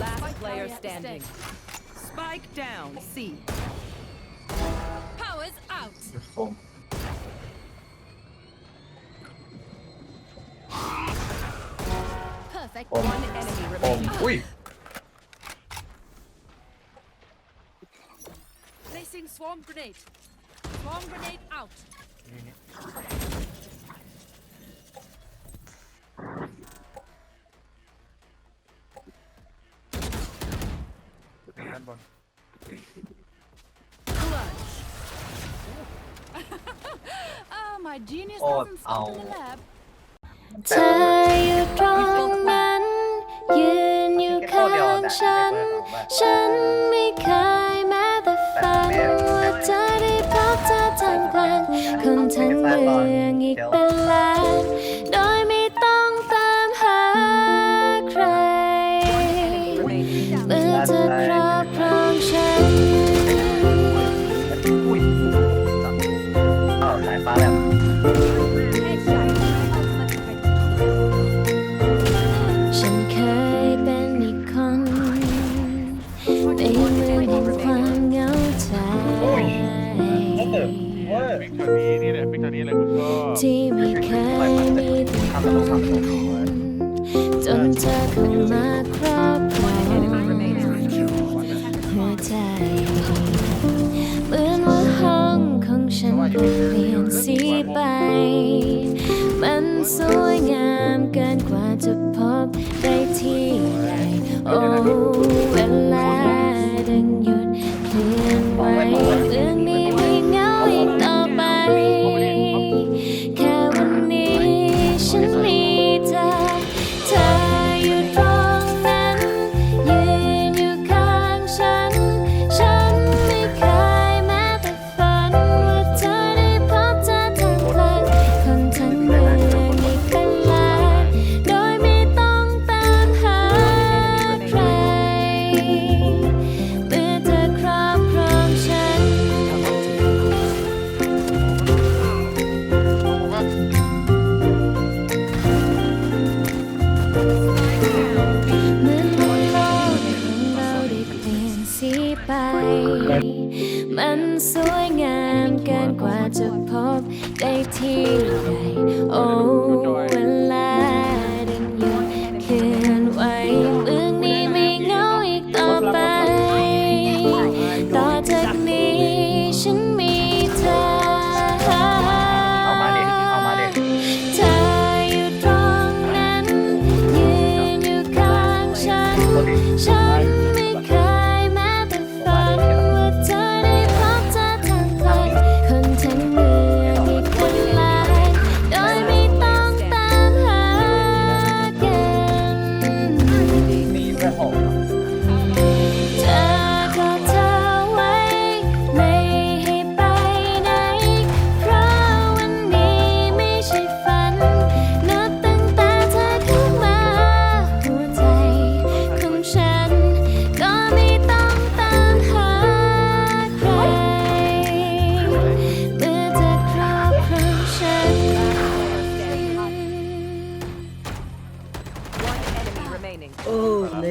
Last player standing. Spike down, C. Powers out. Perfect. Oh. One enemy remaining. Oh, wait. Placing swarm grenade. Swarm grenade out. บน Ah, my genius เธออยู่ตรงนั้น ยืนอยู่ข้างฉัน ฉันไม่เคยแม้แต่ฝันว่าจะได้พบเธอทางกลางคงทั้งเรื่องอีก ที่มันเคทีไม่เคยมีแต่คนจนเธอเข้ามาครอบครองหัวใจเหมือนว่าห้องของฉันเปลี่ยนสีไป มันสวยันสวยงามเกินกว่าจะพบได้ที่ใดโอ้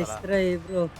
Cara, estranho, bro.